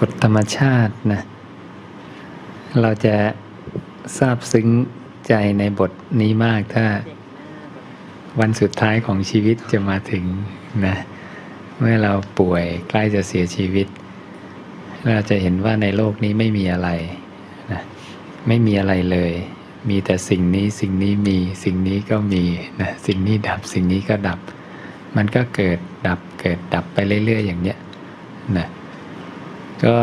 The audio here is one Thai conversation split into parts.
กฎธรรมชาตินะ เราจะซาบซึ้งใจในบทนี้มากถ้าวันสุดท้ายของชีวิตจะมาถึงนะ เมื่อเราป่วยใกล้จะเสียชีวิต เราจะเห็นว่าในโลกนี้ไม่มีอะไรนะไม่มีอะไรเลย มีแต่สิ่งนี้สิ่งนี้มีสิ่งนี้ก็มีนะสิ่งนี้ดับสิ่งนี้ก็ดับ มันก็เกิดดับเกิดดับไปเรื่อย ๆ อย่างเนี้ยนะ ก็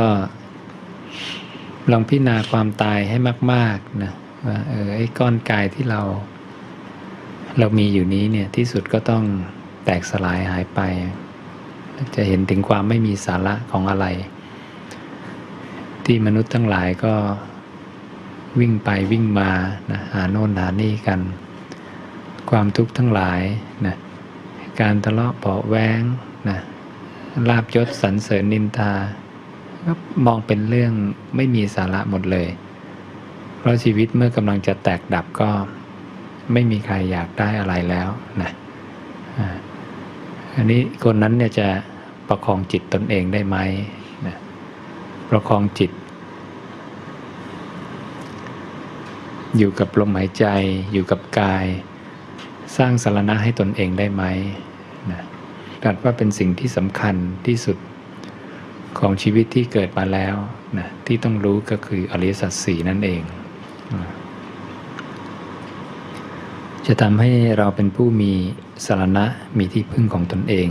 ลองพิจารณาความตายให้มาก ๆ นะว่าเออไอ้ก้อนกายที่เรา เรามีอยู่นี้เนี่ยที่สุดก็ต้องแตกสลายหายไป จะเห็นถึงความไม่มีสาระของอะไร ที่มนุษย์ทั้งหลายก็วิ่งไปวิ่งมานะหาโน่นหานี่กัน ความทุกข์ทั้งหลายนะการทะเลาะเบาแวงนะลาบยศสรรเสริญนินทา ก็มองเป็นเรื่องไม่มีสาระหมดเลย เพราะชีวิตเมื่อกำลังจะแตกดับก็ไม่มีใครอยากได้อะไรแล้วนะอันนี้คนนั้นเนี่ยจะประคองจิตตนเองได้ไหมนะประคองจิต อยู่กับลมหายใจ อยู่กับกาย สร้างสารณะให้ตนเองได้ไหมนะตรัสว่าเป็นสิ่งที่สำคัญที่สุด ของชีวิตที่เกิดมาแล้วนะที่ต้องรู้ก็คืออริยสัจสี่นั่นเอง จะทำให้เราเป็นผู้มีสารณะมีที่พึ่งของตนเอง